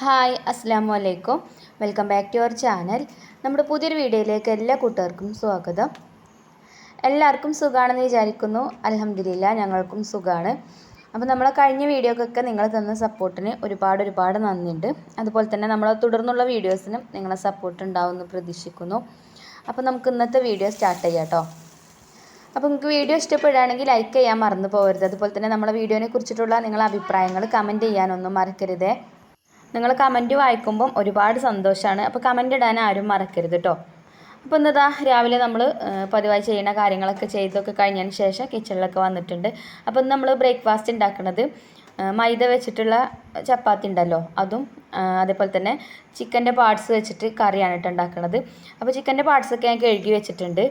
Hi അസ്സാം വലൈക്കും welcome back to our channel. നമ്മുടെ പുതിയൊരു വീഡിയോയിലേക്ക് എല്ലാ കൂട്ടുകാർക്കും സ്വാഗതം. എല്ലാവർക്കും സുഖമാണെന്ന് വിചാരിക്കുന്നു. അലഹമില്ല ഞങ്ങൾക്കും സുഖമാണ് അപ്പോൾ നമ്മളെ കഴിഞ്ഞ വീഡിയോക്കൊക്കെ നിങ്ങൾ തന്ന സപ്പോർട്ടിന് ഒരുപാട് ഒരുപാട് നന്ദിയുണ്ട്. അതുപോലെ തന്നെ നമ്മളെ തുടർന്നുള്ള വീഡിയോസിനും നിങ്ങളെ സപ്പോർട്ട് ഉണ്ടാവുമെന്ന് പ്രതീക്ഷിക്കുന്നു. അപ്പോൾ നമുക്ക് ഇന്നത്തെ വീഡിയോ സ്റ്റാർട്ട് ചെയ്യാം കേട്ടോ. അപ്പോൾ നിങ്ങൾക്ക് വീഡിയോ ഇഷ്ടപ്പെടുകയാണെങ്കിൽ ലൈക്ക് ചെയ്യാൻ മറന്നു പോകരുത്. അതുപോലെ തന്നെ നമ്മളെ വീഡിയോനെ കുറിച്ചിട്ടുള്ള നിങ്ങളുടെ അഭിപ്രായങ്ങൾ കമന്റ് ചെയ്യാനൊന്നും മറക്കരുതേ. നിങ്ങൾ കമന്റ് വായിക്കുമ്പം ഒരുപാട് സന്തോഷമാണ് അപ്പോൾ കമന്റ് ഇടാൻ ആരും മറക്കരുത് കേട്ടോ അപ്പോൾ ഇന്നതാ രാവിലെ നമ്മൾ പതിവായി ചെയ്യുന്ന കാര്യങ്ങളൊക്കെ ചെയ്തൊക്കെ കഴിഞ്ഞതിന് ശേഷം കിച്ചണിലൊക്കെ വന്നിട്ടുണ്ട്. അപ്പോൾ ഇന്ന് നമ്മൾ ബ്രേക്ക്ഫാസ്റ്റ് ഉണ്ടാക്കുന്നത് മൈദ വെച്ചിട്ടുള്ള ചപ്പാത്തി ഉണ്ടല്ലോ അതും അതേപോലെ തന്നെ ചിക്കന്റെ പാർട്സ് വെച്ചിട്ട് കറിയാണ് കേട്ടോ ഉണ്ടാക്കുന്നത് അപ്പോൾ ചിക്കന്റെ പാർട്സൊക്കെ ഞാൻ കഴുകി വെച്ചിട്ടുണ്ട്.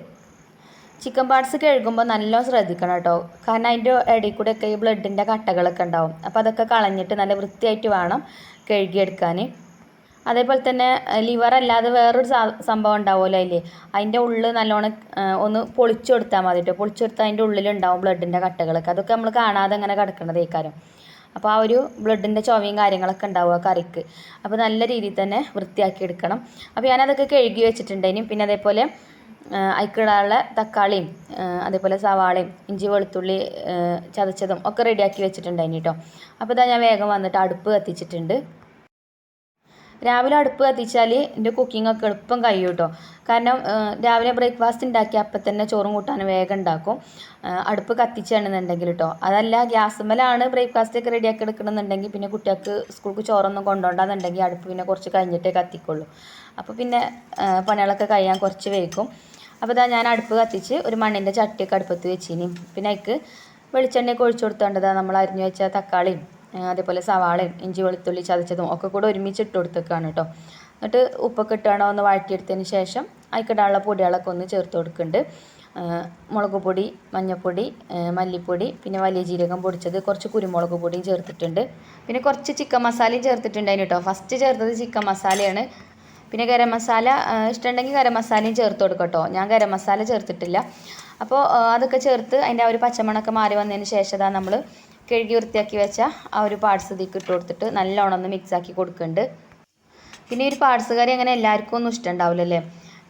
ചിക്കൻ പാർട്സ് കഴുകുമ്പോൾ നല്ല ശ്രദ്ധിക്കണം കേട്ടോ. കാരണം അതിന്റെ ഇടയിൽ കൂടെ ഒക്കെ ഈ ബ്ലഡിന്റെ കട്ടകളൊക്കെ ഉണ്ടാവും. അപ്പോൾ അതൊക്കെ കളഞ്ഞിട്ട് നല്ല വൃത്തിയായിട്ട് വേണം കഴുകിയെടുക്കാൻ അതേപോലെ തന്നെ ലിവർ അല്ലാതെ വേറൊരു സംഭവം ഉണ്ടാവുമല്ലോ അതിൽ അതിന്റെ ഉള്ളിൽ നല്ലോണം ഒന്ന് പൊളിച്ചു കൊടുത്താൽ മതി കേട്ടോ. പൊളിച്ചു കൊടുത്താൽ അതിന്റെ ഉള്ളിലുണ്ടാവും ബ്ലഡിന്റെ കട്ടകളൊക്കെ. അതൊക്കെ നമ്മൾ കാണാതെ അങ്ങനെ കിടക്കുന്നത് കാര്യം അപ്പോൾ ആ ഒരു ബ്ലഡിന്റെ ചൊവയും കാര്യങ്ങളൊക്കെ ഉണ്ടാവുക കറിക്ക്. അപ്പോൾ നല്ല രീതിയിൽ തന്നെ വൃത്തിയാക്കി എടുക്കണം. അപ്പോൾ ഞാനതൊക്കെ കഴുകി വെച്ചിട്ടുണ്ടായിരുന്നു പിന്നെ അതേപോലെ അതിക്കിടാനുള്ള തക്കാളിയും അതേപോലെ സവാളയും ഇഞ്ചി വെളുത്തുള്ളി ചതച്ചതും ഒക്കെ റെഡിയാക്കി വെച്ചിട്ടുണ്ടായിന് കേട്ടോ അപ്പോൾ ഇതാ ഞാൻ വേഗം വന്നിട്ട് അടുപ്പ് കത്തിച്ചിട്ടുണ്ട്. രാവിലെ അടുപ്പ് കത്തിച്ചാൽ എന്റെ കുക്കിംഗ് ഒക്കെ എളുപ്പം കഴിയും കേട്ടോ കാരണം രാവിലെ ബ്രേക്ക്ഫാസ്റ്റ് ഉണ്ടാക്കി അപ്പം തന്നെ ചോറും കൂട്ടാനും വേഗം ഉണ്ടാക്കും അടുപ്പ് കത്തിച്ചാണെന്നുണ്ടെങ്കിൽ കേട്ടോ അതല്ല ഗ്യാസുമ്മലാണ് ബ്രേക്ക്ഫാസ്റ്റ് ഒക്കെ റെഡിയാക്കി എടുക്കണമെന്നുണ്ടെങ്കിൽ പിന്നെ കുട്ടികൾക്ക് സ്കൂൾക്ക് ചോറൊന്നും കൊണ്ടുപോകണ്ടെന്നുണ്ടെങ്കിൽ അടുപ്പ് പിന്നെ കുറച്ച് കഴിഞ്ഞിട്ടേ കത്തിക്കുള്ളൂ. അപ്പോൾ പിന്നെ പണികളൊക്കെ കഴിയാൻ കുറച്ച് വൈകും. അപ്പോൾ ഇതാ ഞാൻ അടുപ്പ് കത്തിച്ച് ഒരു മണ്ണിന്റെ ചട്ടിയൊക്കെ അടുപ്പത്ത് വെച്ചിനി. പിന്നെ അതിക്ക് വെളിച്ചെണ്ണയൊക്കെ ഒഴിച്ചു കൊടുത്തേണ്ടതാണ് നമ്മൾ അരിഞ്ഞു വെച്ച തക്കാളിയും അതേപോലെ സവാളയും ഇഞ്ചി വെളുത്തുള്ളി ചതച്ചതും ഒക്കെ കൂടെ ഒരുമിച്ച് ഇട്ട് കൊടുത്തേക്കാണ് കേട്ടോ എന്നിട്ട് ഉപ്പൊക്കെ ഇട്ടാണോ ഒന്ന് വഴറ്റിയെടുത്തതിന് ശേഷം അതിക്കിടാനുള്ള പൊടികളൊക്കെ ഒന്ന് ചേർത്ത് കൊടുക്കുന്നുണ്ട്. മുളക് പൊടി മഞ്ഞൾപ്പൊടി മല്ലിപ്പൊടി പിന്നെ വലിയ ജീരകം പൊടിച്ചത് കുറച്ച് കുരുമുളക് പൊടിയും ചേർത്തിട്ടുണ്ട്. പിന്നെ കുറച്ച് ചിക്കൻ മസാലയും ചേർത്തിട്ടുണ്ടായിരുന്നു കേട്ടോ ഫസ്റ്റ് ചേർത്തത് ചിക്കൻ മസാലയാണ്. പിന്നെ ഗരം മസാല ഇഷ്ടമുണ്ടെങ്കിൽ ഗരം മസാലയും ചേർത്ത് കൊടുക്കട്ടോ. ഞാൻ ഗരം മസാല ചേർത്തിട്ടില്ല. അപ്പോൾ അതൊക്കെ ചേർത്ത് അതിന്റെ ആ ഒരു പച്ചമണൊക്കെ മാറി വന്നതിന് ശേഷം ഇതാ നമ്മൾ കഴുകി വൃത്തിയാക്കി വെച്ച ആ ഒരു പാർട്സ് ഇട്ട് കൊടുത്തിട്ട് നല്ലോണം ഒന്ന് മിക്സാക്കി കൊടുക്കുന്നുണ്ട് പിന്നെ ഈ ഒരു പാർട്സ് കറി അങ്ങനെ എല്ലാവർക്കും ഒന്നും ഇഷ്ടമുണ്ടാവില്ലല്ലേ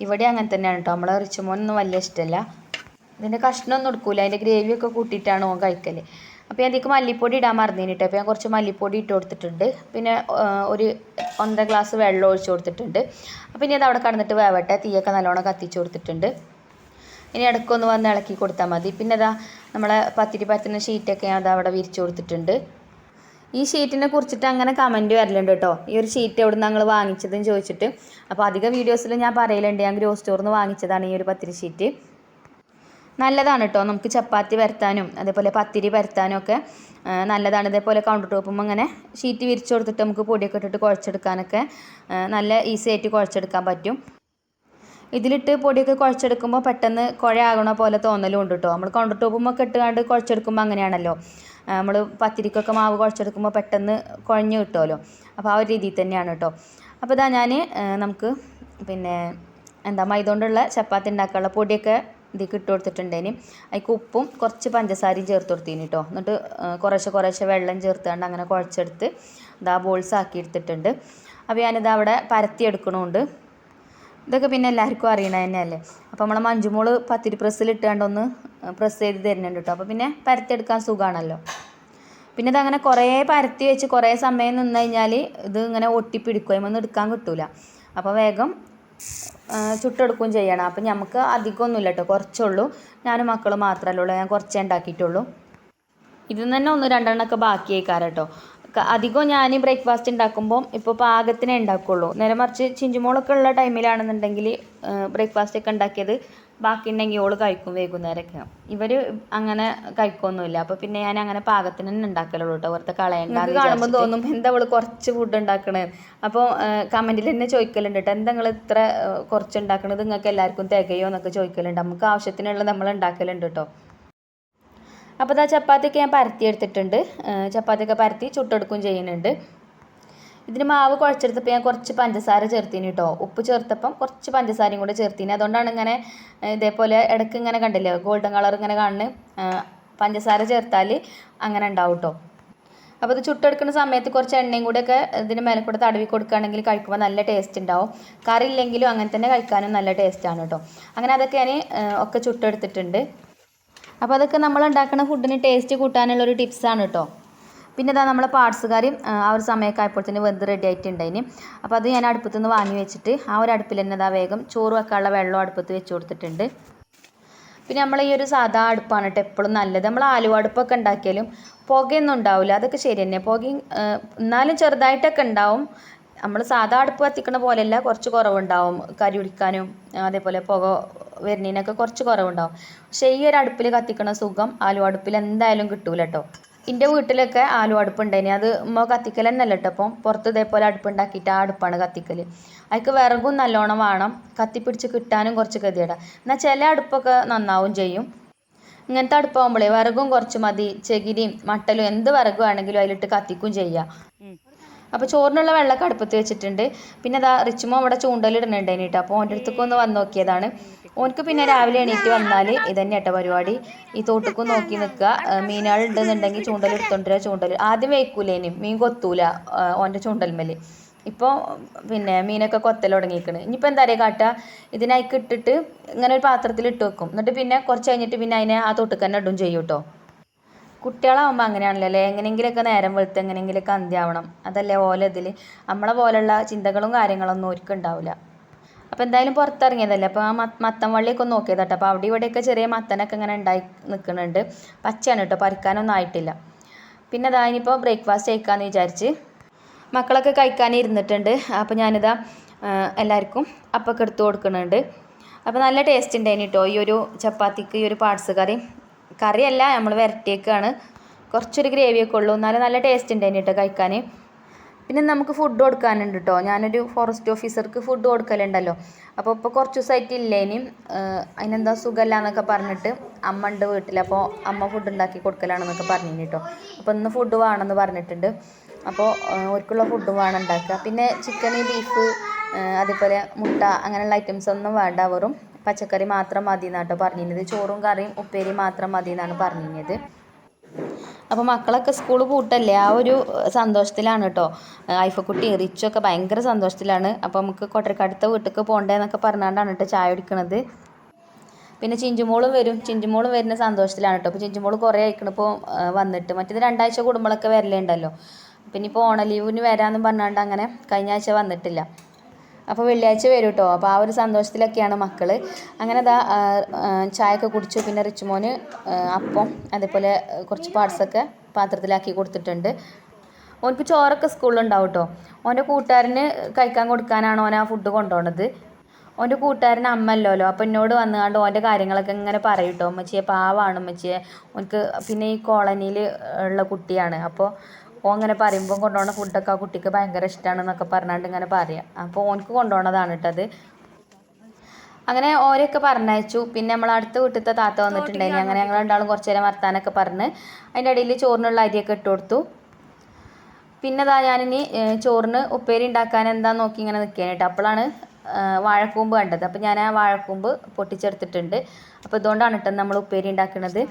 ഇവിടെ അങ്ങനെ തന്നെയാണ് കേട്ടോ നമ്മളെ റിച്ചുമോനൊന്നും വലിയ ഇഷ്ടമല്ല ഇതിന്റെ കഷ്ണമൊന്നും എടുക്കൂല. അതിന്റെ ഗ്രേവിയൊക്കെ കൂട്ടിയിട്ടാണ് ഓൻ കഴിക്കൽ അപ്പോൾ ഞാൻ അതിലേക്ക് മല്ലിപ്പൊടി ഇടാൻ മറന്നേന് കേട്ടോ അപ്പോൾ ഞാൻ കുറച്ച് മല്ലിപ്പൊടി ഇട്ട് കൊടുത്തിട്ടുണ്ട്. പിന്നെ ഒരു ഒന്നര ഗ്ലാസ് വെള്ളം ഒഴിച്ച് കൊടുത്തിട്ടുണ്ട്. അപ്പോൾ ഇനി അത് അവിടെ കടന്നിട്ട് വേവട്ടെ. തീയൊക്കെ നല്ലോണം കത്തിച്ച് കൊടുത്തിട്ടുണ്ട്. ഇനി ഇടയ്ക്കൊന്ന് വന്ന് ഇളക്കി കൊടുത്താൽ മതി. പിന്നെ അതാ നമ്മളെ പത്തിരി പരത്തുന്ന ഷീറ്റൊക്കെ ഞാൻ അത് അവിടെ വിരിച്ചു കൊടുത്തിട്ടുണ്ട്. ഈ ഷീറ്റിനെ കുറിച്ചിട്ട് അങ്ങനെ കമന്റ് വരലുണ്ട് കേട്ടോ ഈ ഒരു ഷീറ്റ് എവിടെ നിന്ന് ഞങ്ങൾ വാങ്ങിച്ചതെന്ന് ചോദിച്ചിട്ട്. അപ്പോൾ അധിക വീഡിയോസിൽ ഞാൻ പറയലുണ്ട്. ഞാൻ ഗ്രോ സ്റ്റോറിൽ നിന്ന് വാങ്ങിച്ചതാണ് ഈ ഒരു പത്തിരി ഷീറ്റ്. നല്ലതാണ് കേട്ടോ നമുക്ക് ചപ്പാത്തി പരത്താനും അതേപോലെ പത്തിരി പരത്താനും ഒക്കെ നല്ലതാണ്. ഇതേപോലെ കൗണ്ടർ ടോപ്പും അങ്ങനെ ഷീറ്റ് വിരിച്ചു കൊടുത്തിട്ട് നമുക്ക് പൊടിയൊക്കെ ഇട്ടിട്ട് കുഴച്ചെടുക്കാനൊക്കെ നല്ല ഈസി ആയിട്ട് കുഴച്ചെടുക്കാൻ പറ്റും. ഇതിലിട്ട് പൊടിയൊക്കെ കുഴച്ചെടുക്കുമ്പോൾ പെട്ടെന്ന് കുഴയാകണ പോലെ തോന്നലും ഉണ്ട് കേട്ടോ. നമ്മൾ കൗണ്ടർ ടോപ്പുമൊക്കെ ഇട്ടുകൊണ്ട് കുഴച്ചെടുക്കുമ്പോൾ അങ്ങനെയാണല്ലോ. നമ്മൾ പത്തിരിക്കൊക്കെ മാവ് കുഴച്ചെടുക്കുമ്പോൾ പെട്ടെന്ന് കുഴഞ്ഞു കിട്ടുമല്ലോ. അപ്പോൾ ആ ഒരു രീതിയിൽ തന്നെയാണ് കേട്ടോ. അപ്പോൾ ഇതാ ഞാൻ നമുക്ക് പിന്നെ എന്താ മൈദ കൊണ്ടുള്ള ചപ്പാത്തി ഉണ്ടാക്കാനുള്ള പൊടിയൊക്കെ ഇതിലേക്ക് ഇട്ട് കൊടുത്തിട്ടുണ്ടേന്. അതിക്ക് ഉപ്പും കുറച്ച് പഞ്ചസാരയും ചേർത്ത് കൊടുത്തിന് കേട്ടോ എന്നിട്ട് കുറേശ്ശെ കുറേശ്ശെ വെള്ളം ചേർത്തുകൊണ്ട് അങ്ങനെ കുഴച്ചെടുത്ത് ഇതാ ബോൾസ് ആക്കി എടുത്തിട്ടുണ്ട്. അപ്പോൾ ഞാനിത് അവിടെ പരത്തി പരത്തിയെടുക്കണമുണ്ട് ഇതൊക്കെ പിന്നെ എല്ലാവർക്കും അറിയണ തന്നെയല്ലേ? അപ്പോൾ നമ്മളെ മഞ്ജുമോൾ പത്തിരി പ്രസ്സിൽ ഇട്ടുകൊണ്ടൊന്ന് പ്രസ് ചെയ്ത് തരുന്നുണ്ട് കേട്ടോ അപ്പോൾ പിന്നെ പരത്തിയെടുക്കാൻ സുഖമാണല്ലോ പിന്നെ ഇതങ്ങനെ കുറേ പരത്തി വെച്ച് കുറേ സമയം നിന്ന് കഴിഞ്ഞാൽ ഇത് ഇങ്ങനെ ഒട്ടിപ്പിടിക്കും. അതിമൊന്നും എടുക്കാൻ കിട്ടില്ല അപ്പോൾ വേഗം ചുട്ടെടുക്കുകയും ചെയ്യണം. അപ്പം നമുക്ക് അധികമൊന്നുമില്ല കേട്ടോ കുറച്ചുള്ളൂ. ഞാനും മക്കളും മാത്രമല്ലേ ഉള്ളൂ. ഞാൻ കുറച്ചേ ഉണ്ടാക്കിയിട്ടുള്ളൂ. ഇതിൽ തന്നെ ഒന്ന് രണ്ടെണ്ണമൊക്കെ ബാക്കി ആയിക്കാരം കേട്ടോ അധികം ഞാൻ ബ്രേക്ക്ഫാസ്റ്റ് ഉണ്ടാക്കുമ്പോൾ ഇപ്പോൾ പാകത്തിനേ ഉണ്ടാക്കുള്ളൂ. നേരെ മറിച്ച് ചിഞ്ചുമോളൊക്കെ ഉള്ള ടൈമിലാണെന്നുണ്ടെങ്കിൽ ബ്രേക്ക്ഫാസ്റ്റ് ഒക്കെ ഉണ്ടാക്കിയത് ബാക്കി ഉണ്ടെങ്കിൽ ഓൾ കഴിക്കും വൈകുന്നേരമൊക്കെ ഇവർ അങ്ങനെ കഴിക്കൊന്നുമില്ല. അപ്പോൾ പിന്നെ ഞാൻ അങ്ങനെ പാകത്തിന് തന്നെ ഉണ്ടാക്കലുള്ളൂ കേട്ടോ വെറുതെ കളയണ്ട കാണുമ്പോൾ തോന്നും എന്താ അവൾ കുറച്ച് ഫുഡ് ഉണ്ടാക്കണേ? അപ്പോൾ കമന്റിൽ തന്നെ ചോദിക്കലുണ്ട് കേട്ടോ എന്താ നിങ്ങൾ ഇത്ര ആ, കുറച്ച് ഉണ്ടാക്കണത് നിങ്ങൾക്ക് എല്ലാവർക്കും തികയോ എന്നൊക്കെ ചോദിക്കലുണ്ട്. നമുക്ക് ആവശ്യത്തിനുള്ള നമ്മൾ ഉണ്ടാക്കലുണ്ട് കേട്ടോ അപ്പോൾ ഇതാ ചപ്പാത്തിയൊക്കെ ഞാൻ പരത്തി എടുത്തിട്ടുണ്ട്. ആ, ചപ്പാത്തിയൊക്കെ പരത്തി ചുട്ടെടുക്കുകയും ചെയ്യുന്നുണ്ട്. ഇതിന് മാവ് കുഴച്ചെടുത്തപ്പോൾ ഞാൻ കുറച്ച് പഞ്ചസാര ചേർത്തിന് കേട്ടോ ഉപ്പ് ചേർത്തപ്പം കുറച്ച് പഞ്ചസാരയും കൂടെ ചേർത്തിന്. അതുകൊണ്ടാണ് ഇങ്ങനെ ഇതേപോലെ ഇടയ്ക്ക് ഇങ്ങനെ കണ്ടില്ലേ ഗോൾഡൻ കളർ ഇങ്ങനെ കാണുന്നു പഞ്ചസാര ചേർത്താൽ അങ്ങനെ ഉണ്ടാവും കേട്ടോ അപ്പോൾ ഇത് ചുട്ടെടുക്കുന്ന സമയത്ത് കുറച്ച് എണ്ണയും കൂടെയൊക്കെ ഇതിന് മേലെ കൂടെ തടവി കൊടുക്കുകയാണെങ്കിൽ കഴിക്കുമ്പോൾ നല്ല ടേസ്റ്റ് ഉണ്ടാവും. കറി ഇല്ലെങ്കിലും അങ്ങനെ തന്നെ കഴിക്കാനും നല്ല ടേസ്റ്റാണ് കേട്ടോ അങ്ങനെ അതൊക്കെ ഞാൻ ഒക്കെ ചുട്ടെടുത്തിട്ടുണ്ട്. അപ്പോൾ അതൊക്കെ നമ്മൾ ഉണ്ടാക്കുന്ന ഫുഡിന് ടേസ്റ്റ് കൂട്ടാനുള്ളൊരു ടിപ്സാണ് കേട്ടോ പിന്നെ ഇതാ നമ്മളെ പാർട്സ് ആ ഒരു സമയമൊക്കെ ആയപ്പോൾ തന്നെ വെന്ത് റെഡി ആയിട്ടുണ്ടായിന്. അപ്പോൾ അത് ഞാൻ അടുപ്പത്തു നിന്ന് വാങ്ങി വെച്ചിട്ട് ആ ഒരു അടുപ്പിൽ തന്നെ ഇതാ വേഗം ചോറ് വെക്കാനുള്ള വെള്ളം അടുപ്പത്ത് വെച്ച് കൊടുത്തിട്ടുണ്ട്. പിന്നെ നമ്മൾ ഈ ഒരു സാധാ അടുപ്പാണ് കേട്ടോ എപ്പോഴും നല്ലത്. നമ്മൾ ആലുവ അടുപ്പൊക്കെ ഉണ്ടാക്കിയാലും പുകയൊന്നും ഉണ്ടാവില്ല. അതൊക്കെ ശരി തന്നെ. പുകയും എന്നാലും ചെറുതായിട്ടൊക്കെ ഉണ്ടാവും. നമ്മൾ സാധാ അടുപ്പ് കത്തിക്കണ പോലെയല്ല കുറച്ച് കുറവുണ്ടാവും. കരി പിടിക്കാനും അതേപോലെ പുക വരുന്നതിനൊക്കെ കുറച്ച് കുറവുണ്ടാവും. പക്ഷേ ഈ ഒരു അടുപ്പിൽ കത്തിക്കണ സുഖം ആലുവ അടുപ്പിൽ എന്തായാലും കിട്ടൂല കേട്ടോ. എന്റെ വീട്ടിലൊക്കെ ആലു അടുപ്പ് ഉണ്ടായിനി അത് ഉമ്മ കത്തിക്കൽ തന്നെയല്ല കേട്ടോ അപ്പം പുറത്ത് ഇതേപോലെ അടുപ്പുണ്ടാക്കിയിട്ട് ആ അടുപ്പാണ് കത്തിക്കൽ അതിക്ക് വിറകും നല്ലോണം വേണം. കത്തിപ്പിടിച്ച് കിട്ടാനും കുറച്ച് ഗതികേടാണ് എന്നാൽ ചില അടുപ്പൊക്കെ നന്നാവും ചെയ്യും. ഇങ്ങനത്തെ അടുപ്പാകുമ്പോഴേ വിറകും കുറച്ച് മതി. ചകിരിയും മട്ടലും എന്ത് വിറകും ആണെങ്കിലും അതിലിട്ട് കത്തിക്കും ചെയ്യാം. അപ്പോൾ ചോറിനുള്ള വെള്ളമൊക്കെ അടുപ്പത്ത് വെച്ചിട്ടുണ്ട്. പിന്നെ അതാ റിച്ചുമോ അവിടെ ചൂണ്ടലിടുന്നുണ്ടായിന് കേട്ടോ അപ്പോൾ ഓന്റെ അടുത്തേക്ക് ഒന്ന് വന്ന് നോക്കിയതാണ്. ഓനക്ക് പിന്നെ രാവിലെ എണീറ്റ് വന്നാൽ ഇതന്നെ കേട്ടോ പരിപാടി. ഈ തോട്ടക്കും നോക്കി നിൽക്കുക മീനുകൾ ഉണ്ടെന്നുണ്ടെങ്കിൽ ചൂണ്ടൽ എടുത്തോണ്ടിരാ ചൂണ്ടൽ. ആദ്യം വേക്കൂലേനും മീൻ കൊത്തൂല ഓന്റെ ചൂണ്ടൽമേൽ ഇപ്പോൾ പിന്നെ മീനൊക്കെ കൊത്തൽ തുടങ്ങിയിരിക്കണ് ഇനിയിപ്പോൾ എന്താ പറയുക കാട്ടുക ഇതിനായിക്ക് ഇട്ടിട്ട് ഇങ്ങനെ ഒരു പാത്രത്തിൽ ഇട്ട് വെക്കും. എന്നിട്ട് പിന്നെ കുറച്ച് കഴിഞ്ഞിട്ട് പിന്നെ അതിനെ ആ തൊട്ടുക്ക് തന്നെ ഇടും ചെയ്യും കേട്ടോ കുട്ടികളാവുമ്പോൾ അങ്ങനെയാണല്ലോ അല്ലേ? എങ്ങനെയെങ്കിലുമൊക്കെ നേരം വെളുത്ത് എങ്ങനെയെങ്കിലുമൊക്കെ അന്ത്യാവണം. അതല്ലേ ഓല ഇതിൽ നമ്മളെ പോലുള്ള ചിന്തകളും കാര്യങ്ങളൊന്നും ഒരിക്കലും ഉണ്ടാവില്ല അപ്പോൾ എന്തായാലും പുറത്തിറങ്ങിയതല്ലേ? അപ്പോൾ ആ മത്തൻ വള്ളിയൊക്കെ ഒന്ന് നോക്കിയത് കേട്ടോ അപ്പോൾ അവിടെ ഇവിടെയൊക്കെ ചെറിയ മത്തനൊക്കെ ഇങ്ങനെ ഉണ്ടായി നിൽക്കുന്നുണ്ട്. പച്ചയാണ് കേട്ടോ. പറിക്കാനൊന്നും ആയിട്ടില്ല. പിന്നെ അതാ ഇനിയിപ്പോൾ ബ്രേക്ക്ഫാസ്റ്റ് കഴിക്കാമെന്ന് വിചാരിച്ച് മക്കളൊക്കെ കഴിക്കാൻ ഇരുന്നിട്ടുണ്ട്. അപ്പോൾ ഞാനിതാ എല്ലാവർക്കും അപ്പൊക്കെ എടുത്ത് കൊടുക്കുന്നുണ്ട്. അപ്പോൾ നല്ല ടേസ്റ്റ് ഉണ്ടായിന് കേട്ടോ ഈ ഒരു ചപ്പാത്തിക്ക് ഈ ഒരു പാർട്സ് കറി. കറിയല്ല നമ്മൾ വരട്ടിയേക്കാണ്. കുറച്ചൊരു ഗ്രേവിയൊക്കെ ഉള്ളൂ. എന്നാലും നല്ല ടേസ്റ്റ് ഉണ്ടായിന് കേട്ടോ കഴിക്കാൻ. പിന്നെ നമുക്ക് ഫുഡ് കൊടുക്കാനുണ്ട് കേട്ടോ ഞാനൊരു ഫോറസ്റ്റ് ഓഫീസർക്ക് ഫുഡ് കൊടുക്കലുണ്ടല്ലോ. അപ്പോൾ ഇപ്പോൾ കുറച്ച് ദിവസമായിട്ട് ഇല്ലേനും അതിനെന്താ സുഖമല്ല എന്നൊക്കെ പറഞ്ഞിട്ട് അമ്മ ഉണ്ട് വീട്ടിൽ അപ്പോൾ അമ്മ ഫുഡ് ഉണ്ടാക്കി കൊടുക്കലാണെന്നൊക്കെ പറഞ്ഞു കേട്ടോ അപ്പോൾ ഇന്ന് ഫുഡ് വേണമെന്ന് പറഞ്ഞിട്ടുണ്ട്. അപ്പോൾ ഓർക്കുള്ള ഫുഡ് വേണം ഉണ്ടാക്കുക. പിന്നെ ചിക്കൻ ബീഫ് അതേപോലെ മുട്ട അങ്ങനെയുള്ള ഐറ്റംസ് ഒന്നും വേണ്ട വെറും പച്ചക്കറി മാത്രം മതി എന്നാട്ടോ പറഞ്ഞിരുന്നത്. ചോറും കറിയും ഉപ്പേരി മാത്രം മതി എന്നാണ് പറഞ്ഞിരുന്നത്. അപ്പോൾ മക്കളൊക്കെ സ്കൂൾ പൂട്ടല്ലേ? ആ ഒരു സന്തോഷത്തിലാണ് കേട്ടോ ഐഫക്കുട്ടി റിച്ചൊക്കെ ഭയങ്കര സന്തോഷത്തിലാണ്. അപ്പോൾ നമുക്ക് കൊട്ടരക്കടുത്ത വീട്ടിലേക്ക് പോകണ്ടേന്നൊക്കെ പറഞ്ഞുകൊണ്ടാണ് കേട്ടോ ചായ കുടിക്കണത്. പിന്നെ ചിഞ്ചുമോളും വരും. ചിഞ്ചുമോളും വരുന്ന സന്തോഷത്തിലാണ് കേട്ടോ അപ്പോൾ ചിഞ്ചുമോൾ കുറേ അയക്കണം ഇപ്പോൾ വന്നിട്ട്. മറ്റേത് രണ്ടാഴ്ച കുടുംബങ്ങളൊക്കെ വരലുണ്ടല്ലോ. പിന്നെ ഇപ്പോൾ ഓണ ലീവിന് വരാമെന്ന് പറഞ്ഞുകൊണ്ട് അങ്ങനെ കഴിഞ്ഞ ആഴ്ച വന്നിട്ടില്ല. അപ്പോൾ വെള്ളിയാഴ്ച വരും കേട്ടോ അപ്പോൾ ആ ഒരു സന്തോഷത്തിലൊക്കെയാണ് മക്കൾ അങ്ങനെ അതാ ചായയൊക്കെ കുടിച്ചു. പിന്നെ റിച്ചുമോന് അപ്പം അതേപോലെ കുറച്ച് പാർട്സൊക്കെ പാത്രത്തിലാക്കി കൊടുത്തിട്ടുണ്ട്. ഓനക്ക് ചോറൊക്കെ സ്കൂളിലുണ്ടാവും കേട്ടോ ഓന്റെ കൂട്ടുകാരന് കഴിക്കാൻ കൊടുക്കാനാണ് ഓൻ ആ ഫുഡ് കൊണ്ടുപോണത് ഓന്റെ കൂട്ടുകാരൻ അമ്മല്ലോലോ അപ്പോൾ എന്നോട് വന്നുകൊണ്ട് ഓന്റെ കാര്യങ്ങളൊക്കെ ഇങ്ങനെ പറയും കേട്ടോ ഉമ്മച്ചിയെ പാവാണ് ഉമ്മച്ചിയെ. ഓനക്ക് പിന്നെ ഈ കോളനിയിൽ ഉള്ള കുട്ടിയാണ്. അപ്പോൾ ഓൻ അങ്ങനെ പറയുമ്പോൾ കൊണ്ടുപോകുന്ന ഫുഡൊക്കെ ആ കുട്ടിക്ക് ഭയങ്കര ഇഷ്ടമാണെന്നൊക്കെ പറഞ്ഞാണ്ട് ഇങ്ങനെ പറയാം. അപ്പോൾ ഓനക്ക് കൊണ്ടുപോകണതാണ് കേട്ടത് അങ്ങനെ ഓരെയൊക്കെ പറഞ്ഞയച്ചു. പിന്നെ നമ്മൾ അടുത്ത വീട്ടിലത്തെ താത്ത വന്നിട്ടുണ്ടായിരുന്നു അങ്ങനെ ഞങ്ങൾ രണ്ടാളും കുറച്ച് നേരം വർത്താനൊക്കെ പറഞ്ഞ് അതിന്റെ ഇടയിൽ ചോറിനുള്ള അരിയൊക്കെ ഇട്ട് കൊടുത്തു. പിന്നെ അതാ ഞാനിനി ചോറിന് ഉപ്പേരി ഉണ്ടാക്കാൻ എന്താന്ന് നോക്കി ഇങ്ങനെ നിൽക്കാൻ അപ്പോഴാണ് വാഴക്കൂമ്പ് കണ്ടത്. അപ്പോൾ ഞാൻ ആ വാഴക്കൂമ്പ് പൊട്ടിച്ചെടുത്തിട്ടുണ്ട്. അപ്പോൾ ഇതുകൊണ്ടാണ് കേട്ടോ നമ്മൾ ഉപ്പേരി ഉണ്ടാക്കുന്നത്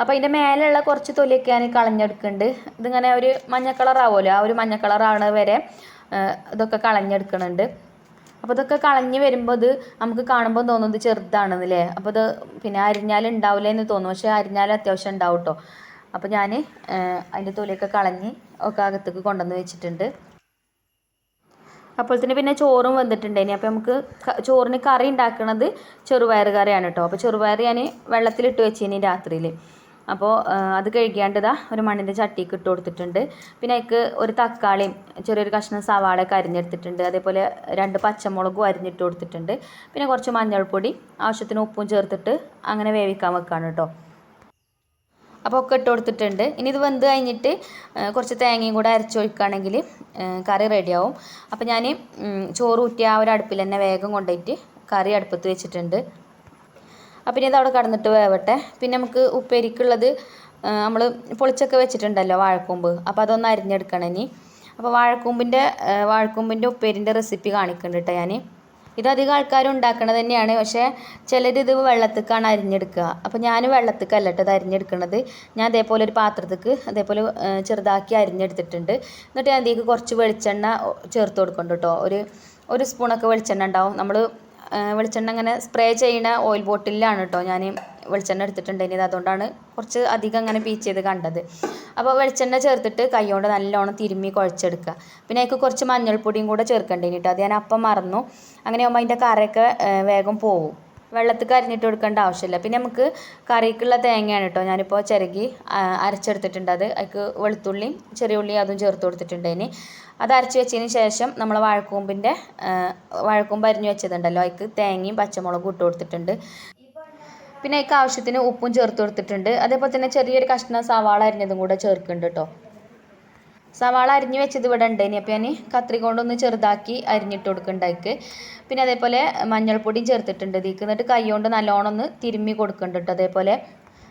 അപ്പോൾ അതിന്റെ മേലെയുള്ള കുറച്ച് തൊലിയൊക്കെ ഞാൻ കളഞ്ഞെടുക്കുന്നുണ്ട്. ഇതിങ്ങനെ ഒരു മഞ്ഞ കളർ കളറാവുമല്ലോ ആ ഒരു മഞ്ഞ കളർ കളറാണ് വരെ ഇതൊക്കെ കളഞ്ഞെടുക്കുന്നുണ്ട് അപ്പോൾ ഇതൊക്കെ കളഞ്ഞ് വരുമ്പോൾ ഇത് നമുക്ക് കാണുമ്പോൾ തോന്നുന്നത് ചെറുതാണെന്നല്ലേ? അപ്പോൾ ഇത് പിന്നെ അരിഞ്ഞാൽ ഉണ്ടാവില്ല എന്ന് തോന്നും. പക്ഷേ അരിഞ്ഞാൽ അത്യാവശ്യം ഉണ്ടാവും കേട്ടോ അപ്പോൾ ഞാൻ അതിന്റെ തൊലിയൊക്കെ കളഞ്ഞ് ഒക്കെ അകത്തേക്ക് കൊണ്ടുവന്ന് വെച്ചിട്ടുണ്ട്. അപ്പോൾ തന്നെ പിന്നെ ചോറും വന്നിട്ടുണ്ടായിനി അപ്പോൾ നമുക്ക് ചോറിന് കറി ഉണ്ടാക്കുന്നത് ചെറുപയർ കറിയാണ് കേട്ടോ അപ്പോൾ ചെറുപയർ ഞാൻ വെള്ളത്തിലിട്ട് വെച്ചിനി രാത്രിയിൽ അപ്പോൾ അത് കഴുകിയാണ്ട് ഇതാ ഒരു മണ്ണിന്റെ ചട്ടിക്ക് ഇട്ട് കൊടുത്തിട്ടുണ്ട്. പിന്നെ അതിക്ക് ഒരു തക്കാളിയും ചെറിയൊരു കഷ്ണം സവാളയൊക്കെ അരിഞ്ഞെടുത്തിട്ടുണ്ട്. അതേപോലെ രണ്ട് പച്ചമുളകും അരിഞ്ഞിട്ട് കൊടുത്തിട്ടുണ്ട്. പിന്നെ കുറച്ച് മഞ്ഞൾപ്പൊടി ആവശ്യത്തിന് ഉപ്പും ചേർത്തിട്ട് അങ്ങനെ വേവിക്കാൻ വെക്കാണ് കേട്ടോ അപ്പോൾ ഒക്കെ ഇട്ട് കൊടുത്തിട്ടുണ്ട്. ഇനി ഇത് വെന്ത് കഴിഞ്ഞിട്ട് കുറച്ച് തേങ്ങയും കൂടെ അരച്ചൊഴിക്കുകയാണെങ്കിൽ കറി റെഡിയാവും അപ്പോൾ ഞാൻ ചോറ് ഊറ്റിയ ആ ഒരു അടുപ്പിൽ തന്നെ വേഗം കൊണ്ടുപോയിട്ട് കറി അടുപ്പത്ത് വെച്ചിട്ടുണ്ട്. അപ്പം ഇനി അതവിടെ കടന്നിട്ട് വേവട്ടെ. പിന്നെ നമുക്ക് ഉപ്പേരിക്കുള്ളത് നമ്മൾ പൊളിച്ചൊക്കെ വെച്ചിട്ടുണ്ടല്ലോ വാഴക്കൂമ്പ്. അപ്പോൾ അതൊന്ന് അരിഞ്ഞെടുക്കണം ഇനി. അപ്പോൾ വാഴക്കൂമ്പിന്റെ വാഴക്കൂമ്പിന്റെ ഉപ്പേരിന്റെ റെസിപ്പി കാണിക്കുന്നുണ്ട് കേട്ടോ ഞാൻ ഇത് അധികം ആൾക്കാരും ഉണ്ടാക്കണത് തന്നെയാണ്. പക്ഷേ ചിലർ ഇത് വെള്ളത്തിക്കാണ് അരിഞ്ഞെടുക്കുക. അപ്പോൾ ഞാൻ വെള്ളത്തിക്കല്ല കേട്ടോ ഇത് അരിഞ്ഞെടുക്കണത്. ഞാൻ അതേപോലെ ഒരു പാത്രത്തിക്ക് അതേപോലെ ചെറുതാക്കി അരിഞ്ഞെടുത്തിട്ടുണ്ട്. എന്നിട്ട് ഞാൻ അതിലേക്ക് കുറച്ച് വെളിച്ചെണ്ണ ചേർത്ത് കൊടുക്കുന്നുണ്ട് കേട്ടോ ഒരു ഒരു സ്പൂണൊക്കെ വെളിച്ചെണ്ണ ഉണ്ടാവും. നമ്മൾ വെളിച്ചെണ്ണ അങ്ങനെ സ്പ്രേ ചെയ്യുന്ന ഓയിൽ ബോട്ടിലാണ് കേട്ടോ ഞാൻ വെളിച്ചെണ്ണ എടുത്തിട്ടുണ്ടായിരുന്നത്. അതുകൊണ്ടാണ് കുറച്ച് അധികം അങ്ങനെ പീച്ച് ചെയ്ത് കണ്ടത്. അപ്പോൾ വെളിച്ചെണ്ണ ചേർത്തിട്ട് കൈകൊണ്ട് നല്ലോണം തിരുമ്മി കുഴച്ചെടുക്കുക. പിന്നെ അതിലേക്ക് കുറച്ച് മഞ്ഞൾപ്പൊടിയും കൂടെ ചേർക്കേണ്ടി കേട്ടോ അത് ഞാൻ അപ്പം മറന്നു. അങ്ങനെ ആകുമ്പോൾ അതിന്റെ കറയൊക്കെ വേഗം പോവും. വെള്ളത്തിൽ അരിഞ്ഞിട്ട് കൊടുക്കേണ്ട ആവശ്യമില്ല. പിന്നെ നമുക്ക് കറിക്കുള്ള തേങ്ങയാണ് കേട്ടോ. ഞാനിപ്പോൾ ചിരകി അരച്ചെടുത്തിട്ടുണ്ട്. അത് അതിക്ക് വെളുത്തുള്ളിയും ചെറിയ ഉള്ളിയും അതും ചേർത്ത് കൊടുത്തിട്ടുണ്ട് ഇനി. അത് അരച്ച് വെച്ചതിന് ശേഷം നമ്മൾ വാഴക്കൂമ്പിന്റെ വാഴക്കൂമ്പ് അരിഞ്ഞ് വെച്ചതുണ്ടല്ലോ. അതിക്ക് തേങ്ങയും പച്ചമുളകും ഇട്ട് കൊടുത്തിട്ടുണ്ട്. പിന്നെ അതിക്ക് ആവശ്യത്തിന് ഉപ്പും ചേർത്ത് കൊടുത്തിട്ടുണ്ട്. അതേപോലെ തന്നെ ചെറിയൊരു കഷ്ണം സവാള അരിഞ്ഞതും കൂടെ ചേർക്കുന്നുണ്ട് കേട്ടോ. സവാള അരിഞ്ഞ് വെച്ചത് ഇവിടെ ഉണ്ട് ഇനി അപ്പോൾ ഞാൻ കത്രിക കൊണ്ടൊന്ന് ചെറുതാക്കി അരിഞ്ഞിട്ട് കൊടുക്കുന്നുണ്ടായിക്ക് പിന്നെ അതേപോലെ മഞ്ഞൾപ്പൊടിയും ചേർത്തിട്ടുണ്ട് ഇതിക്ക്. എന്നിട്ട് കൈ കൊണ്ട് നല്ലോണം ഒന്ന് തിരുമ്മി കൊടുക്കുന്നുണ്ട് കേട്ടോ അതേപോലെ.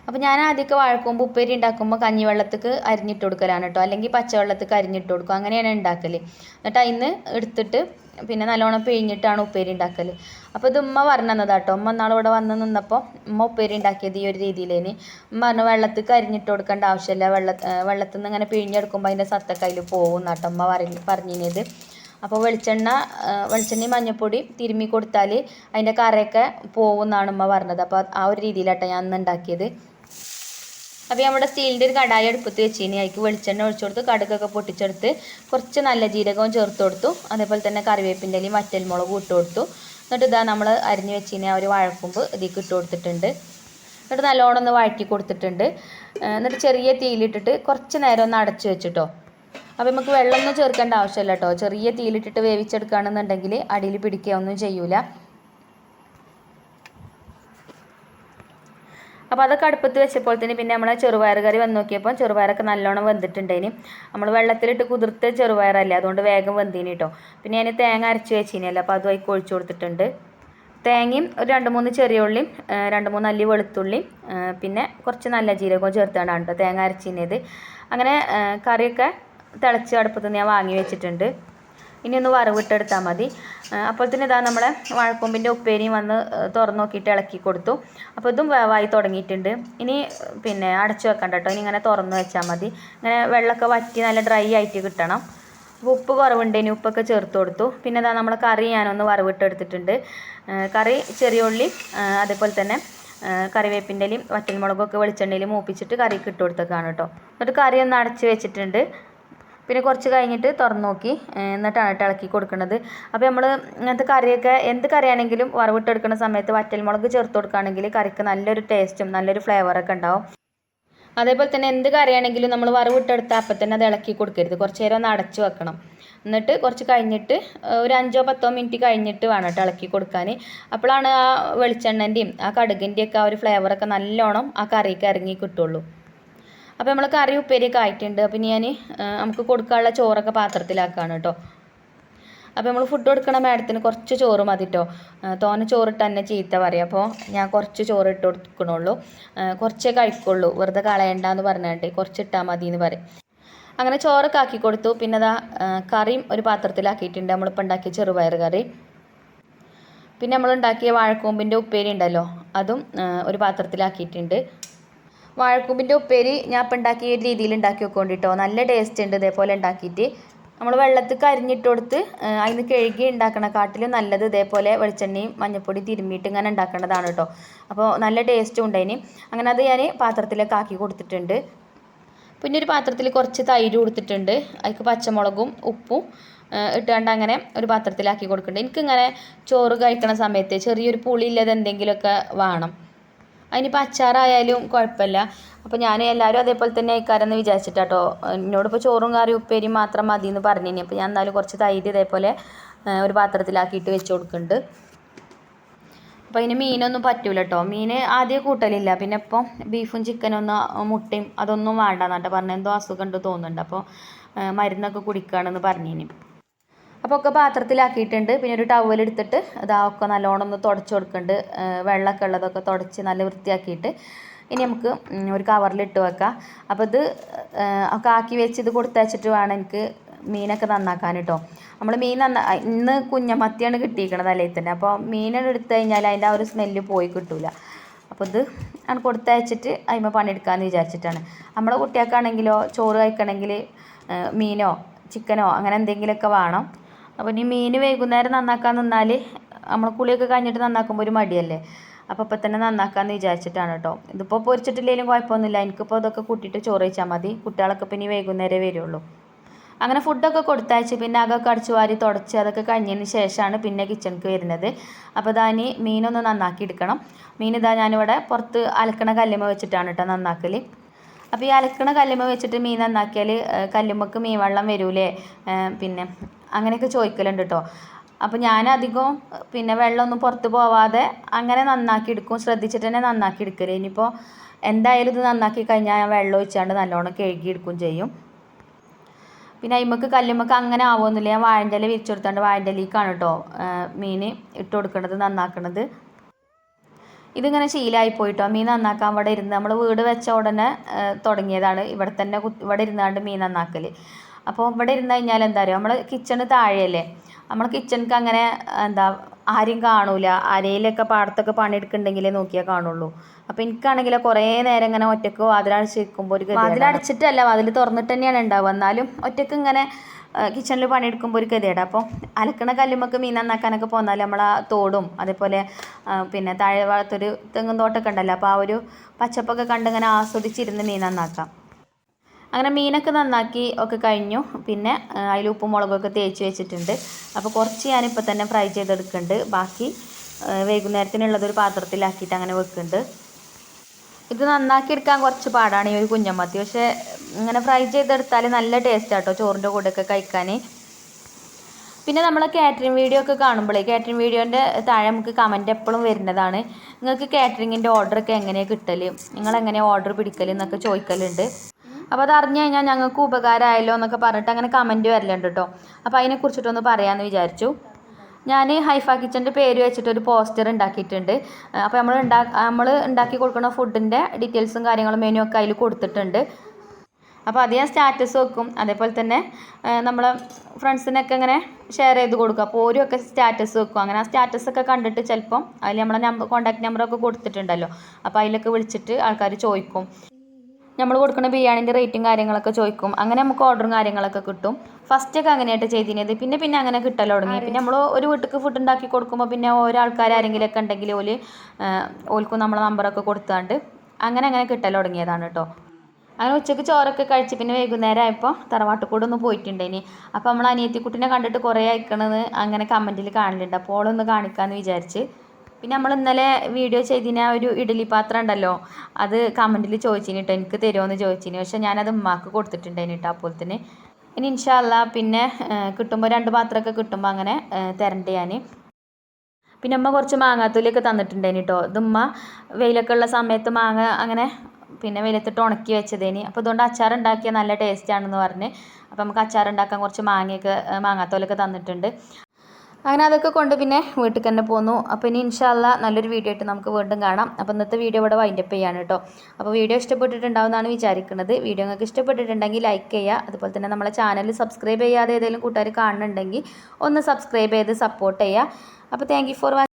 അപ്പോൾ ഞാൻ ആദ്യമൊക്കെ വാഴക്കൂമ്പ് ഉപ്പേരി ഉണ്ടാക്കുമ്പോൾ കഞ്ഞിവെള്ളത്തേക്ക് അരിഞ്ഞിട്ട് കൊടുക്കലാണ് കേട്ടോ അല്ലെങ്കിൽ പച്ചവെള്ളത്തേക്ക് അരിഞ്ഞിട്ട് കൊടുക്കും. അങ്ങനെയാണ് ഉണ്ടാക്കൽ എന്നിട്ട് അതിന്ന് എടുത്തിട്ട് പിന്നെ നല്ലോണം പിഴിഞ്ഞിട്ടാണ് ഉപ്പേരി ഉണ്ടാക്കൽ അപ്പോൾ ഇത് ഉമ്മ പറഞ്ഞു തന്നതാ കേട്ടോ ഉമ്മ നാളെ ഇവിടെ വന്ന് നിന്നപ്പോൾ ഉമ്മ ഉപ്പേരി ഉണ്ടാക്കിയത് ഈ ഒരു രീതിയിലേന്. ഉമ്മ പറഞ്ഞു വെള്ളത്തിൽ അരിഞ്ഞിട്ട് കൊടുക്കേണ്ട ആവശ്യമില്ല. വെള്ള വെള്ളത്തിൽ നിന്ന് ഇങ്ങനെ പിഴിഞ്ഞെടുക്കുമ്പോൾ അതിന്റെ സത്തൊക്കെ അതിൽ പോകും എന്നാട്ടോ ഉമ്മ പറഞ്ഞു പറഞ്ഞിരുന്നത് അപ്പോൾ വെളിച്ചെണ്ണ വെളിച്ചെണ്ണയും മഞ്ഞൾപ്പൊടി തിരുമ്മി കൊടുത്താൽ അതിന്റെ കറയൊക്കെ പോകും എന്നാണ് ഉമ്മ പറഞ്ഞത്. അപ്പോൾ ആ ഒരു രീതിയിലാട്ടോ ഞാൻ അന്ന് ഉണ്ടാക്കിയത്. അപ്പോൾ നമ്മുടെ സ്റ്റീലിന്റെ ഒരു കടായി അടുപ്പത്ത് വെച്ചിനി. അതിക്ക് വെളിച്ചെണ്ണ ഒഴിച്ചു കൊടുത്ത് കടുകൊക്കെ പൊട്ടിച്ചെടുത്ത് കുറച്ച് നല്ല ജീരകവും ചേർത്ത് കൊടുത്തു. അതേപോലെ തന്നെ കറിവേപ്പിന്റെ ഇലയും വറ്റൽമുളകും ഇട്ട് കൊടുത്തു. എന്നിട്ട് ഇതാ നമ്മൾ അരിഞ്ഞ് വെച്ചിനി ആ ഒരു വഴക്കുമ്പ് ഇതിലേക്ക് ഇട്ട് കൊടുത്തിട്ടുണ്ട്. എന്നിട്ട് നല്ലോണം ഒന്ന് വഴറ്റി കൊടുത്തിട്ടുണ്ട്. എന്നിട്ട് ചെറിയ തീയിലിട്ടിട്ട് കുറച്ച് നേരം ഒന്ന് അടച്ചു വെച്ചിട്ടോ. അപ്പോൾ നമുക്ക് വെള്ളമൊന്നും ചേർക്കേണ്ട ആവശ്യമില്ല കേട്ടോ ചെറിയ തീയിലിട്ടിട്ട് വേവിച്ചെടുക്കുകയാണെന്നുണ്ടെങ്കിൽ അടിയിൽ പിടിക്കുകയൊന്നും ചെയ്യൂല. അപ്പോൾ അതൊക്കെ അടുപ്പത്ത് വെച്ചപ്പോൾ തന്നെ പിന്നെ നമ്മളെ ചെറുപയർ കറി വന്ന് നോക്കിയപ്പോൾ ചെറുപയറൊക്കെ നല്ലോണം വെന്തിട്ടുണ്ടേനി നമ്മൾ വെള്ളത്തിലിട്ട് കുതിർത്ത ചെറുപയറല്ലേ അതുകൊണ്ട് വേഗം വെന്തീനി കേട്ടോ പിന്നെ ഞാൻ തേങ്ങ അരച്ച് വെച്ചിനല്ലോ അപ്പോൾ അതുമായി കൊഴിച്ചു കൊടുത്തിട്ടുണ്ട്. തേങ്ങയും ഒരു രണ്ട് മൂന്ന് ചെറിയ ഉള്ളിയും രണ്ട് മൂന്ന് അല്ലി വെളുത്തുള്ളി പിന്നെ കുറച്ച് നല്ല ജീരകവും ചേർത്താണ് കേട്ടോ തേങ്ങ അരച്ചിനത്. അങ്ങനെ കറിയൊക്കെ തിളച്ച് അടുപ്പത്ത് ഞാൻ വാങ്ങി വെച്ചിട്ടുണ്ട്. ഇനി ഒന്ന് വറവിട്ടെടുത്താൽ മതി. അപ്പോൾ തന്നെ ഇതാ നമ്മളെ വാഴക്കൊമ്പിന്റെ ഉപ്പേരിയും വന്ന് തുറന്നു നോക്കിയിട്ട് ഇളക്കി കൊടുത്തു. അപ്പോൾ ഇതും വേവായി തുടങ്ങിയിട്ടുണ്ട്. ഇനി പിന്നെ അടച്ചു വെക്കണ്ട കേട്ടോ. ഇനി ഇങ്ങനെ തുറന്ന് വെച്ചാൽ മതി. ഇങ്ങനെ വെള്ളമൊക്കെ വറ്റി നല്ല ഡ്രൈ ആയിട്ട് കിട്ടണം. ഉപ്പ് കുറവുണ്ട് ഇനി ഉപ്പൊക്കെ ചേർത്ത് കൊടുത്തു. പിന്നെ ഇതാ നമ്മൾ കറി ഞാനൊന്ന് വറവിട്ടെടുത്തിട്ടുണ്ട്. കറി ചെറിയ ഉള്ളി അതേപോലെ തന്നെ ആ, കറിവേപ്പിന്റെ ഇലയും വറ്റൽമുളകൊക്കെ വെളിച്ചെണ്ണയിൽ മൂപ്പിച്ചിട്ട് കറിക്ക് ഇട്ട് കൊടുത്തേക്കാണ് കേട്ടോ. എന്നിട്ട് കറി ഒന്ന് അടച്ച് വെച്ചിട്ടുണ്ട്. പിന്നെ കുറച്ച് കഴിഞ്ഞിട്ട് തുറന്ന് നോക്കി എന്നിട്ടാണ് കേട്ടോ ഇളക്കി കൊടുക്കുന്നത്. അപ്പോൾ നമ്മൾ ഇങ്ങനത്തെ കറിയൊക്കെ എന്ത് കറിയാണെങ്കിലും വറവിട്ടെടുക്കുന്ന സമയത്ത് വറ്റൽമുളക് ചേർത്ത് കൊടുക്കുകയാണെങ്കിൽ കറിക്ക് നല്ലൊരു ടേസ്റ്റും നല്ലൊരു ഫ്ലേവറൊക്കെ ഉണ്ടാവും. അതേപോലെ തന്നെ എന്ത് കറിയാണെങ്കിലും നമ്മൾ വറവിട്ടെടുത്ത അപ്പം തന്നെ അത് ഇളക്കി കൊടുക്കരുത്. കുറച്ച് നേരം ഒന്ന് അടച്ചു വെക്കണം. എന്നിട്ട് കുറച്ച് കഴിഞ്ഞിട്ട് ഒരു അഞ്ചോ പത്തോ മിനിറ്റ് കഴിഞ്ഞിട്ട് വേണം കേട്ടോ ഇളക്കി കൊടുക്കാൻ അപ്പോഴാണ് ആ വെളിച്ചെണ്ണന്റെയും ആ കടുകിന്റെയൊക്കെ ആ ഒരു ഫ്ലേവറൊക്കെ നല്ലോണം ആ കറിക്ക് ഇറങ്ങി കിട്ടുള്ളൂ. അപ്പോൾ നമ്മൾ കറി ഉപ്പേരിയൊക്കെ ആയിട്ടുണ്ട്. അപ്പം ഇനി ഞാൻ നമുക്ക് കൊടുക്കാനുള്ള ചോറൊക്കെ പാത്രത്തിലാക്കുകയാണ് കേട്ടോ. അപ്പോൾ നമ്മൾ ഫുഡ് കൊടുക്കണ മാഡത്തിന് കുറച്ച് ചോറ് മതി കേട്ടോ തോന ചോറിട്ട് തന്നെ ചീത്ത പറയും. അപ്പോൾ ഞാൻ കുറച്ച് ചോറ് ഇട്ട് കൊടുക്കണുള്ളൂ. കുറച്ചേ കഴിക്കുള്ളൂ. വെറുതെ കളയണ്ടെന്ന് പറഞ്ഞിട്ട് കുറച്ച് ഇട്ടാൽ മതി എന്ന് പറയും. അങ്ങനെ ചോറൊക്കെ ആക്കി കൊടുത്തു. പിന്നെ അതാ കറിയും ഒരു പാത്രത്തിലാക്കിയിട്ടുണ്ട്. നമ്മളിപ്പോൾ ഉണ്ടാക്കിയ ചെറുപയർ കറി. പിന്നെ നമ്മൾ ഉണ്ടാക്കിയ വാഴക്കൂമ്പിന്റെ ഉപ്പേരി ഉണ്ടല്ലോ അതും ഒരു പാത്രത്തിലാക്കിയിട്ടുണ്ട്. വാഴക്കൂമ്പിന്റെ ഉപ്പേരി ഞാൻ ഇപ്പം ഉണ്ടാക്കിയ രീതിയിൽ ഉണ്ടാക്കി വെക്കൊണ്ടിട്ടോ നല്ല ടേസ്റ്റ് ഉണ്ട് ഇതേപോലെ ഉണ്ടാക്കിയിട്ട്. നമ്മൾ വെള്ളത്തിൽ കരിഞ്ഞിട്ട് കൊടുത്ത് അതിന് കഴുകി ഉണ്ടാക്കണ കാട്ടിലും നല്ലത് ഇതേപോലെ വെളിച്ചെണ്ണയും മഞ്ഞപ്പൊടി തിരുമ്മിയിട്ട് ഇങ്ങനെ ഉണ്ടാക്കേണ്ടതാണ് കേട്ടോ. അപ്പോൾ നല്ല ടേസ്റ്റും ഉണ്ടായിന് അങ്ങനെ അത് ഞാൻ പാത്രത്തിലേക്ക് ആക്കി കൊടുത്തിട്ടുണ്ട്. പിന്നെ ഒരു പാത്രത്തിൽ കുറച്ച് തൈര് കൊടുത്തിട്ടുണ്ട്. അതിക്ക് പച്ചമുളകും ഉപ്പും ഇട്ടുകൊണ്ട് അങ്ങനെ ഒരു പാത്രത്തിലാക്കി കൊടുക്കുന്നുണ്ട്. എനിക്കിങ്ങനെ ചോറ് കഴിക്കണ സമയത്ത് ചെറിയൊരു പുളിയില്ലാതെ എന്തെങ്കിലുമൊക്കെ വേണം. അതിനിപ്പോൾ അച്ചാറായാലും കുഴപ്പമില്ല. അപ്പോൾ ഞാൻ എല്ലാവരും അതേപോലെ തന്നെ അയക്കാരെന്ന് വിചാരിച്ചിട്ടാട്ടോ. എന്നോടിപ്പോൾ ചോറും കറിയും ഉപ്പേരിയും മാത്രം മതി എന്ന് പറഞ്ഞിനി. അപ്പോൾ ഞാൻ എന്നാലും കുറച്ച് തൈര് ഇതേപോലെ ഒരു പാത്രത്തിലാക്കിയിട്ട് വെച്ച് കൊടുക്കുന്നുണ്ട് അപ്പോൾ അതിന് മീനൊന്നും പറ്റൂല കേട്ടോ മീൻ ആദ്യം കൂട്ടലില്ല. പിന്നെ ഇപ്പം ബീഫും ചിക്കനും ഒന്നും മുട്ടയും അതൊന്നും വേണ്ടെന്നാട്ടോ പറഞ്ഞ. എന്തോ അസുഖം ഉണ്ട് തോന്നുന്നുണ്ട്. അപ്പോൾ മരുന്നൊക്കെ കുടിക്കുകയാണെന്ന് പറഞ്ഞിനി. അപ്പോൾ ഒക്കെ പാത്രത്തിലാക്കിയിട്ടുണ്ട്. പിന്നെ ഒരു ടവൽ എടുത്തിട്ട് ഇതാ ഒക്കെ നല്ലോണം ഒന്ന് തുടച്ച് കൊടുക്കുന്നുണ്ട് വെള്ളമൊക്കെ ഉള്ളതൊക്കെ തുടച്ച് നല്ല വൃത്തിയാക്കിയിട്ട് ഇനി നമുക്ക് ഒരു കവറിലിട്ട് വെക്കാം. അപ്പോൾ ഇത് ഒക്കെ ആക്കി വെച്ച് ഇത് കൊടുത്തയച്ചിട്ട് വേണം എനിക്ക് മീനൊക്കെ നന്നാക്കാൻ കേട്ടോ നമ്മൾ മീൻ നന്ന ഇന്ന് കുഞ്ഞമത്തിയാണ് കിട്ടിയിരിക്കണത് അല്ലേ തന്നെ. അപ്പോൾ മീനെടുത്ത് കഴിഞ്ഞാൽ അതിന്റെ ആ ഒരു സ്മെല്ല് പോയി കിട്ടില്ല അപ്പോൾ ഇത് ആണ് കൊടുത്തയച്ചിട്ട് അതിമ പണിയെടുക്കാമെന്ന് വിചാരിച്ചിട്ടാണ്. നമ്മളെ കുട്ടികൾക്കാണെങ്കിലോ ചോറ് കഴിക്കണമെങ്കിൽ മീനോ ചിക്കനോ അങ്ങനെ എന്തെങ്കിലുമൊക്കെ വേണം. അപ്പോൾ ഇനി മീൻ വൈകുന്നേരം നന്നാക്കാൻ നിന്നാൽ നമ്മൾ കുളിയൊക്കെ കഴിഞ്ഞിട്ട് നന്നാക്കുമ്പോൾ ഒരു മടിയല്ലേ? അപ്പോൾ അപ്പം തന്നെ നന്നാക്കാമെന്ന് വിചാരിച്ചിട്ടാണ് കേട്ടോ. ഇതിപ്പോൾ പൊരിച്ചിട്ടില്ലെങ്കിലും കുഴപ്പമൊന്നുമില്ല. എനിക്കിപ്പോൾ അതൊക്കെ കൂട്ടിയിട്ട് ചോറ് വെച്ചാൽ മതി. കുട്ടികളൊക്കെ പിന്നെ വൈകുന്നേരമേ വരുള്ളൂ. അങ്ങനെ ഫുഡൊക്കെ കൊടുത്തയച്ച് പിന്നെ അകൊക്കെ അടിച്ചു വാരി തുടച്ച് അതൊക്കെ കഴിഞ്ഞതിന് ശേഷമാണ് പിന്നെ കിച്ചണിക്ക് വരുന്നത്. അപ്പോൾ ഇതാ ഇനി മീനൊന്ന് നന്നാക്കി എടുക്കണം. മീൻ ഇതാ ഞാനിവിടെ പുറത്ത് അലക്കണ കല്ലുമ വെച്ചിട്ടാണ് കേട്ടോ നന്നാക്കൽ അപ്പോൾ ഈ അലക്കണ കല്ലുമ വെച്ചിട്ട് മീൻ നന്നാക്കിയാൽ കല്ലുമ്മക്ക് മീൻ വെള്ളം വരൂലേ പിന്നെ അങ്ങനെയൊക്കെ ചോദിക്കലുണ്ട് കേട്ടോ അപ്പോൾ ഞാൻ അധികം പിന്നെ വെള്ളമൊന്നും പുറത്ത് പോവാതെ അങ്ങനെ നന്നാക്കി എടുക്കും. ശ്രദ്ധിച്ചിട്ട് തന്നെ നന്നാക്കി എടുക്കൽ ഇനിയിപ്പോൾ എന്തായാലും ഇത് നന്നാക്കി കഴിഞ്ഞാൽ ഞാൻ വെള്ളം ഒഴിച്ചാണ്ട് നല്ലോണം കഴുകി എടുക്കും ചെയ്യും. പിന്നെ അയിമക്ക് കല്ലുമ്മക്ക് അങ്ങനെ ആവുമൊന്നുമില്ല ഞാൻ വാഴന്റെ ഇല വിരിച്ചു കൊടുത്താണ്ട് വാഴന്റെ ഇലയ്ക്കാണ് കേട്ടോ മീൻ ഇട്ട് കൊടുക്കണത് നന്നാക്കണത്. ഇതിങ്ങനെ ശീലമായി പോയിട്ടോ. മീൻ നന്നാക്കാൻ ഇവിടെ ഇരുന്ന്. നമ്മൾ വീട് വെച്ച ഉടനെ തുടങ്ങിയതാണ്. ഇവിടെ തന്നെ ഇവിടെ ഇരുന്നാണ്ട് മീൻ നന്നാക്കൽ അപ്പോൾ ഇവിടെ ഇരുന്ന് കഴിഞ്ഞാൽ എന്താ പറയുക നമ്മൾ കിച്ചണ് താഴെയല്ലേ? നമ്മൾ കിച്ചണിക്ക് അങ്ങനെ എന്താ ആരും കാണൂല. അരയിലൊക്കെ പാടത്തൊക്കെ പണിയെടുക്കുന്നുണ്ടെങ്കിലേ നോക്കിയാൽ കാണുള്ളൂ. അപ്പോൾ എനിക്കാണെങ്കിൽ കുറേ നേരം ഇങ്ങനെ ഒറ്റയ്ക്ക് വാതിലടച്ചിരിക്കുമ്പോൾ ഒരു വാതിലടച്ചിട്ടല്ല വാതിൽ തുറന്നിട്ട് തന്നെയാണ് ഉണ്ടാവുക. എന്നാലും ഒറ്റയ്ക്ക് ഇങ്ങനെ കിച്ചണിൽ പണിയെടുക്കുമ്പോൾ ഒരു കഥയാണ് അപ്പോൾ അലക്കണ കല്ലുമൊക്കെ മീൻ നന്നാക്കാനൊക്കെ പോന്നാൽ നമ്മൾ ആ തോടും അതേപോലെ പിന്നെ താഴെ ഭാഗത്തൊരു തെങ്ങും തോട്ടമൊക്കെ ഉണ്ടല്ലോ. അപ്പോൾ ആ ഒരു പച്ചപ്പൊക്കെ കണ്ട് ഇങ്ങനെ ആസ്വദിച്ചിരുന്ന് മീൻ നന്നാക്കാം. അങ്ങനെ മീനൊക്കെ നന്നാക്കി ഒക്കെ കഴിഞ്ഞു. പിന്നെ അതിൽ ഉപ്പും മുളകൊക്കെ തേച്ച് വെച്ചിട്ടുണ്ട്. അപ്പോൾ കുറച്ച് ഞാനിപ്പോൾ തന്നെ ഫ്രൈ ചെയ്തെടുക്കുന്നുണ്ട്. ബാക്കി വൈകുന്നേരത്തിനുള്ളതൊരു പാത്രത്തിലാക്കിയിട്ട് അങ്ങനെ വെക്കുന്നുണ്ട്. ഇത് നന്നാക്കി എടുക്കാൻ കുറച്ച് പാടാണ് ഈ ഒരു കുഞ്ഞമ്മത്തി. പക്ഷേ ഇങ്ങനെ ഫ്രൈ ചെയ്തെടുത്താൽ നല്ല ടേസ്റ്റ് ആട്ടോ ചോറിന്റെ കൂടെയൊക്കെ കഴിക്കാൻ പിന്നെ നമ്മൾ കാറ്ററിംഗ് വീഡിയോ ഒക്കെ കാണുമ്പോഴേ കാറ്ററിംഗ് വീഡിയോന്റെ താഴെ നമുക്ക് കമന്റ് എപ്പോഴും വരുന്നതാണ്. നിങ്ങൾക്ക് കാറ്ററിങ്ങിന്റെ ഒക്കെ എങ്ങനെയാണ് കിട്ടൽ നിങ്ങൾ എങ്ങനെയാണ് ഓർഡർ പിടിക്കൽ എന്നൊക്കെ ചോദിക്കലുണ്ട്. അപ്പോൾ അത് അറിഞ്ഞു കഴിഞ്ഞാൽ ഞങ്ങൾക്ക് ഉപകാരമായല്ലോ എന്നൊക്കെ പറഞ്ഞിട്ട് അങ്ങനെ കമന്റ് വരലുണ്ട് കേട്ടോ അപ്പോൾ അതിനെക്കുറിച്ചിട്ടൊന്ന് പറയാമെന്ന് വിചാരിച്ചു. ഞാൻ ഹൈഫ കിച്ചന്റെ പേര് വെച്ചിട്ട് ഒരു പോസ്റ്റർ ഉണ്ടാക്കിയിട്ടുണ്ട്. അപ്പോൾ നമ്മൾ ഉണ്ടാ നമ്മൾ ഉണ്ടാക്കി കൊടുക്കുന്ന ഫുഡിന്റെ ഡീറ്റെയിൽസും കാര്യങ്ങളും മെനു ഒക്കെ അതിൽ കൊടുത്തിട്ടുണ്ട്. അപ്പോൾ അത് ഞാൻ സ്റ്റാറ്റസ് വെക്കും. അതേപോലെ തന്നെ നമ്മളെ ഫ്രണ്ട്സിനൊക്കെ ഇങ്ങനെ ഷെയർ ചെയ്ത് കൊടുക്കും. അപ്പോൾ ഓരോക്കെ സ്റ്റാറ്റസ് വെക്കും. അങ്ങനെ ആ സ്റ്റാറ്റസ് ഒക്കെ കണ്ടിട്ട് ചിലപ്പം അതിൽ നമ്മളെ നമ്പർ കോൺടാക്ട് നമ്പറൊക്കെ കൊടുത്തിട്ടുണ്ടല്ലോ. അപ്പോൾ അതിലൊക്കെ വിളിച്ചിട്ട് ആൾക്കാർ ചോദിക്കും നമ്മൾ കൊടുക്കുന്ന ബിരിയാണിന്റെ റേറ്റും കാര്യങ്ങളൊക്കെ ചോദിക്കും. അങ്ങനെ നമുക്ക് ഓർഡറും കാര്യങ്ങളൊക്കെ കിട്ടും. ഫസ്റ്റൊക്കെ അങ്ങനെയായിട്ട് ചെയ്തിരുന്നത്. പിന്നെ പിന്നെ അങ്ങനെ കിട്ടൽ തുടങ്ങി. പിന്നെ നമ്മൾ ഒരു വീട്ടിലേക്ക് ഫുഡ് ഉണ്ടാക്കി കൊടുക്കുമ്പോൾ പിന്നെ ഓരോ ആൾക്കാർ ആരെങ്കിലുമൊക്കെ ഉണ്ടെങ്കിൽ ഓൽ ഓൽക്കും നമ്മളെ നമ്പറൊക്കെ കൊടുത്താണ്ട് അങ്ങനെ അങ്ങനെ കിട്ടൽ തുടങ്ങിയതാണ് കേട്ടോ അങ്ങനെ ഉച്ചയ്ക്ക് ചോറൊക്കെ കഴിച്ച് പിന്നെ വൈകുന്നേരം ആയപ്പോൾ തറവാട്ടുകൂടെ ഒന്ന് പോയിട്ടുണ്ടേനി. അപ്പോൾ നമ്മൾ അനിയത്തിക്കുട്ടിനെ കണ്ടിട്ട് കുറേ അയക്കണമെന്ന് അങ്ങനെ കമന്റിൽ കാണലുണ്ട്. അപ്പോൾ ഓളൊന്ന് കാണിക്കാമെന്ന് വിചാരിച്ച് പിന്നെ നമ്മൾ ഇന്നലെ വീഡിയോ ചെയ്തിന് ഒരു ഇഡ്ഡലി പാത്രം ഉണ്ടല്ലോ അത് കമന്റിൽ ചോദിച്ചിന് കേട്ടോ എനിക്ക് തരുമോയെന്ന് ചോദിച്ചിന്. പക്ഷേ ഞാനത് ഉമ്മാക്ക് കൊടുത്തിട്ടുണ്ടായിന് കേട്ടോ അപ്പോൾ തന്നെ ഇനി ഇൻഷാല്ല പിന്നെ കിട്ടുമ്പോൾ രണ്ട് പാത്രമൊക്കെ കിട്ടുമ്പോൾ അങ്ങനെ തരണ്ട ഞാൻ പിന്നെ അമ്മ കുറച്ച് മാങ്ങാത്തൊലിയൊക്കെ തന്നിട്ടുണ്ടായിന് കേട്ടോ ഇതുമ്മ വെയിലൊക്കെ ഉള്ള സമയത്ത് മാങ്ങ അങ്ങനെ പിന്നെ വെയിലത്തിട്ട് ഉണക്കി വെച്ചതേന്. അപ്പോൾ ഇതുകൊണ്ട് അച്ചാർ ഉണ്ടാക്കിയാൽ നല്ല ടേസ്റ്റ് ആണെന്ന് പറഞ്ഞ്. അപ്പോൾ നമുക്ക് അച്ചാർ ഉണ്ടാക്കാൻ കുറച്ച് മാങ്ങയൊക്കെ മാങ്ങാത്തോലൊക്കെ തന്നിട്ടുണ്ട്. അങ്ങനെ അതൊക്കെ കൊണ്ട് പിന്നെ വീട്ടിൽ തന്നെ പോന്നു. അപ്പോൾ ഇനി ഇൻഷാല്ല നല്ലൊരു വീഡിയോ ആയിട്ട് നമുക്ക് വീണ്ടും കാണാം. അപ്പോൾ ഇന്നത്തെ വീഡിയോ ഇവിടെ വൈൻഡപ്പ് ചെയ്യാണ് കേട്ടോ അപ്പോൾ വീഡിയോ ഇഷ്ടപ്പെട്ടിട്ടുണ്ടാവുമെന്നാണ് വിചാരിക്കുന്നത്. വീഡിയോ നിങ്ങൾക്ക് ഇഷ്ടപ്പെട്ടിട്ടുണ്ടെങ്കിൽ ലൈക്ക് ചെയ്യുക. അതുപോലെ തന്നെ നമ്മളെ ചാനൽ സബ്സ്ക്രൈബ് ചെയ്യാതെ ഏതെങ്കിലും കൂട്ടുകാർ കാണുന്നുണ്ടെങ്കിൽ ഒന്ന് സബ്സ്ക്രൈബ് ചെയ്ത് സപ്പോർട്ട് ചെയ്യുക. അപ്പോൾ താങ്ക് ഫോർ